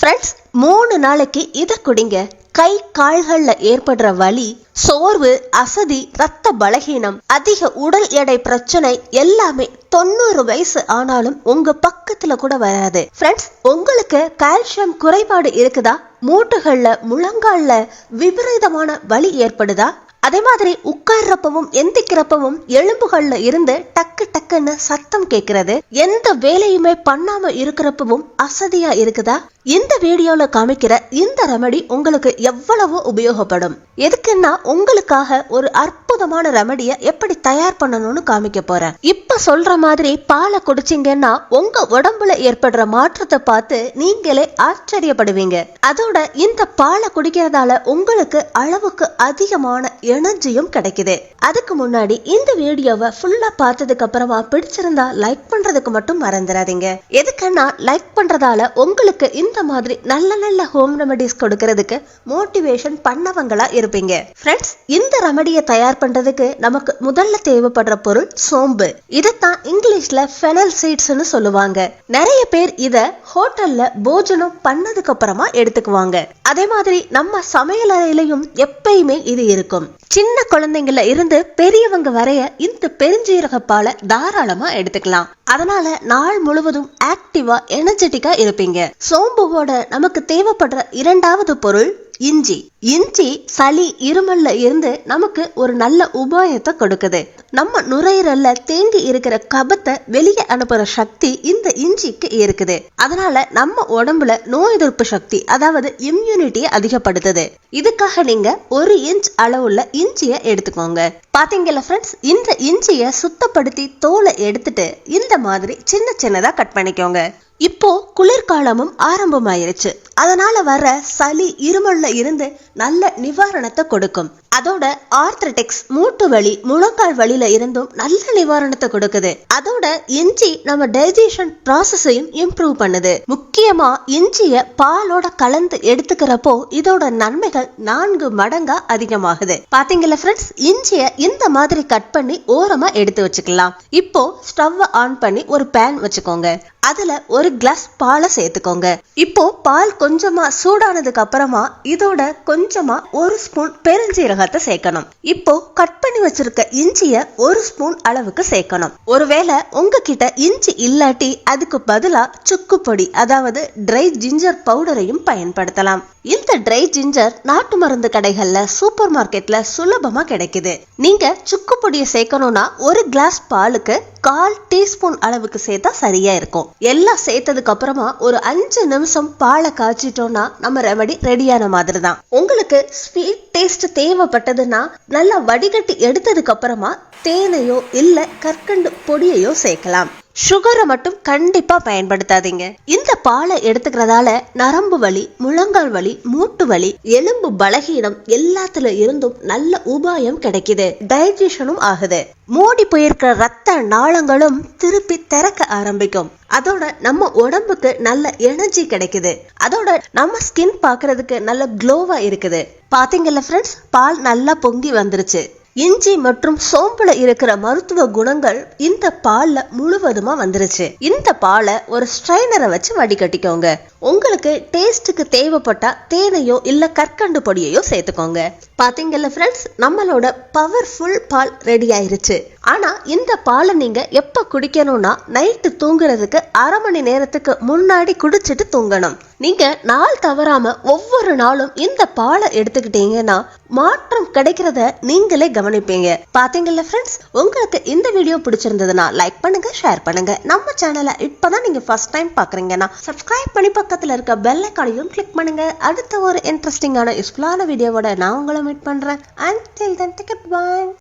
Friends மூணு நாளைக்கு இதை குடிங்க. கை கால்கள்ல ஏற்படுற வலி சோர்வு அசதி ரத்த பலகீனம் அதிக உடல் எடை பிரச்சனை எல்லாமே தொண்ணூறு வயசு ஆனாலும் உங்க பக்கத்துல கூட வராது. ஃப்ரெண்ட்ஸ் உங்களுக்கு கால்சியம் குறைபாடு இருக்குதா? மூட்டுகள்ல முழங்கால்ல விபரீதமான வலி ஏற்படுதா? அதே மாதிரி உட்கார்றப்பவும் எந்திக்கிறப்பவும் எலும்புகள்ல இருந்து டக்கு டக்குன்னு சத்தம் கேக்குறது எந்த வேலையுமே பண்ணாம இருக்கிறப்பவும் அசதியா இருக்குதா? இந்த வீடியோல காமிக்கிற இந்த ரெமடி உங்களுக்கு எவ்வளவு உபயோகப்படும். எதுக்குன்னா உங்களுக்காக ஒரு அற்புதமான ரெமடிய எப்படி தயார் பண்ணணும்னு காமிக்க போறேன். இப்ப சொல்ற மாதிரி பாலை குடிச்சீங்கன்னா உங்க உடம்புல ஏற்படுற மாற்றத்தை பார்த்து நீங்களே ஆச்சரியப்படுவீங்க. அதோட இந்த பாலை குடிக்கிறதால உங்களுக்கு அளவுக்கு அதிகமான எனர்ஜியும் கிடைக்குது. அதுக்கு முன்னாடி இந்த வீடியோவை ஃபுல்லா பார்த்ததுக்கு அப்புறமா பிடிச்சிருந்தா லைக் பண்றதுக்கு மட்டும் மறந்துடாதீங்க. எதுக்குன்னா லைக் பண்றதால உங்களுக்கு இந்த மாதிரி நல்ல நல்ல ஹோம் ரெமடிஸ் கொடுக்கறதுக்கு மோட்டிவேஷன் பண்ணவங்களா இருப்பீங்க. ஃப்ரெண்ட்ஸ் இந்த ரெமடியை தயார் பண்றதுக்கு நமக்கு முதல்ல தேவைப்படுற பொருள் சோம்பு. இதைத்தான் இங்கிலீஷ்ல ஃபெனல் சீட்ஸ்னு சொல்லுவாங்க. நிறைய பேர் இத ஹோட்டல்ல போஜனம் பண்ணதுக்கு அப்புறமா எடுத்துக்குவாங்க. அதே மாதிரி நம்ம சமையல் அறையிலையும் எப்பயுமே இது இருக்கும். சின்ன குழந்தைங்கள இருந்து பெரியவங்க வரைய இந்த பெருஞ்சீரக பாலை தாராளமா எடுத்துக்கலாம். அதனால நாள் முழுவதும் ஆக்டிவா எனர்ஜெட்டிக்கா இருப்பீங்க. சோம்புவோட நமக்கு தேவைப்படுற இரண்டாவது பொருள் இஞ்சி. இஞ்சி சளி இருமல்ல இருந்து நமக்கு ஒரு நல்ல உபாயத்தை கொடுக்குது. நம்ம நுரையீரல்ல தேங்கி இருக்கிற கபத்தை வெளியே அனுப்புற சக்தி இந்த இஞ்சிக்கு இருக்குது. அதனால நம்ம உடம்புல நோய் எதிர்ப்பு சக்தி அதாவது இம்யூனிட்டியை அதிகப்படுத்துது. இதுக்காக நீங்க ஒரு இன்ச் அளவுள்ள இஞ்சிய எடுத்துக்கோங்க. பாத்தீங்களா ஃப்ரெண்ட்ஸ் இந்த இஞ்சிய சுத்தப்படுத்தி தோலை எடுத்துட்டு இந்த மாதிரி சின்ன சின்னதா கட் பண்ணிக்கோங்க. இப்போ குளிர்காலமும் ஆரம்பமாயிருச்சு. அதனால வர சளி இருமல்ல இருந்து நல்ல நிவாரணத்தை கொடுக்கும். அதோட ஆர்த்ரடிக்ஸ் மூட்டு வலி முழங்கால் வலியில இருந்தும் நல்ல நிவாரணத்தை கொடுக்குது. அதோட இஞ்சி நம்ம டைஜஷன் ப்ராசஸையும் இம்ப்ரூவ் பண்ணுது. முக்கியமா இஞ்சிய பாலோட கலந்து எடுத்துக்கிறப்போ இதோட நன்மைகள் நான்கு மடங்கா அதிகமாகுது. பாத்தீங்களா ஃப்ரெண்ட்ஸ் இஞ்சிய இந்த மாதிரி கட் பண்ணி ஓரமா எடுத்து வச்சுக்கலாம். இப்போ ஸ்டவ் ஆன் பண்ணி ஒரு பேன் வச்சுக்கோங்க. அதுல ஒரு கிளாஸ் பாலை சேர்த்துக்கோங்க. இப்போ பால் கொஞ்சமா சூடானதுக்கு அப்புறமா இதோட கொஞ்சமா ஒரு ஸ்பூன் பெருஞ்சீரகம் மிளகாத்தை சேர்க்கணும். இப்போ கட் பண்ணி வச்சிருக்க இஞ்சிய ஒரு ஸ்பூன் அளவுக்கு சேர்க்கணும். ஒருவேளை உங்ககிட்ட இஞ்சி இல்லாட்டி அதுக்கு பதிலா சுக்கு பொடி அதாவது ட்ரை ஜிஞ்சர் பவுடரையும் பயன்படுத்தலாம். இந்த ட்ரை ஜிஞ்சர் நாட்டு மருந்து கடைகள்ல சூப்பர் மார்க்கெட்ல சுலபமா கிடைக்குது. நீங்க சுக்கு பொடியை சேர்க்கணும்னா ஒரு கிளாஸ் பாலுக்கு கால் டீஸ்பூன் அளவுக்கு சேர்த்தா சரியா இருக்கும். எல்லாம் சேர்த்ததுக்கு அப்புறமா ஒரு அஞ்சு நிமிஷம் பாலை காய்ச்சிட்டோம்னா நம்ம ரெமடி ரெடியான மாதிரி தான். உங்களுக்கு ஸ்வீட் டேஸ்ட் தேவைப்பட்டதுன்னா நல்லா வடிகட்டி எடுத்ததுக்கு அப்புறமா தேனையோ இல்ல கற்கண்டு பொடியையோ சேர்க்கலாம். சுகரை மட்டும் கண்டிப்பா பயன்படுத்தாதீங்க. இந்த பாலை எடுத்துக்கிறதால நரம்பு வலி முழங்கால் வலி மூட்டு வலி எலும்பு பலகீனம் எல்லாத்துல இருந்தும் நல்ல உபாயம் கிடைக்குது. டைஜஷனும் ஆகுது. மூடி போயிருக்கிற ரத்த நாளங்களும் திருப்பி திறக்க ஆரம்பிக்கும். அதோட நம்ம உடம்புக்கு நல்ல எனர்ஜி கிடைக்குது. அதோட நம்ம ஸ்கின் பாக்குறதுக்கு நல்ல க்ளோவா இருக்குது. பாத்தீங்கல்ல ஃப்ரெண்ட்ஸ் பால் நல்லா பொங்கி வந்துருச்சு. இஞ்சி மற்றும் சோம்புல இருக்கிற மருத்துவ குணங்கள் இந்த பால்ல முழுவதுமா வந்துருச்சு. இந்த பாலை ஒரு ஸ்ட்ரைனரை வச்சு வடிகட்டிக்கோங்க. உங்களுக்கு டேஸ்ட்டுக்கு தேவைப்பட்டா தேனையோ இல்ல கற்கண்டு பொடியையோ சேர்த்துக்கோங்க. பாத்தீங்கல்ல ஃப்ரெண்ட்ஸ் நம்மளோட பவர்ஃபுல் பால் ரெடி ஆயிருச்சு. ஆனா இந்த பாலை நீங்க எப்ப குடிக்கணும்னா நைட்டு தூங்குறதுக்கு அரை மணி நேரத்துக்கு முன்னாடி குடிச்சிட்டு தூங்கணும். நீங்க நாள் தவறாம ஒவ்வொரு நாளும் இந்த பாலை எடுத்துக்கிட்டீங்கன்னா மாற்றம் கிடைக்கிறத நீங்களே கவனிப்பீங்க. பாத்தீங்கல்ல ஃப்ரெண்ட்ஸ் உங்களுக்கு இந்த வீடியோ பிடிச்சிருந்ததுன்னா லைக் பண்ணுங்க ஷேர் பண்ணுங்க. நம்ம சேனலை இப்பதான் நீங்க ஃபர்ஸ்ட் டைம் பாக்குறீங்கன்னா சப்ஸ்கிரைப் பண்ணி பக்கத்துல இருக்க பெல் ஐக்கானையும் கிளிக் பண்ணுங்க. அடுத்த ஒரு இன்ட்ரெஸ்டிங்கான யூஸ்ஃபுல்லான வீடியோவோட நான் உங்களை மீட் பண்றேன். And till then take care bye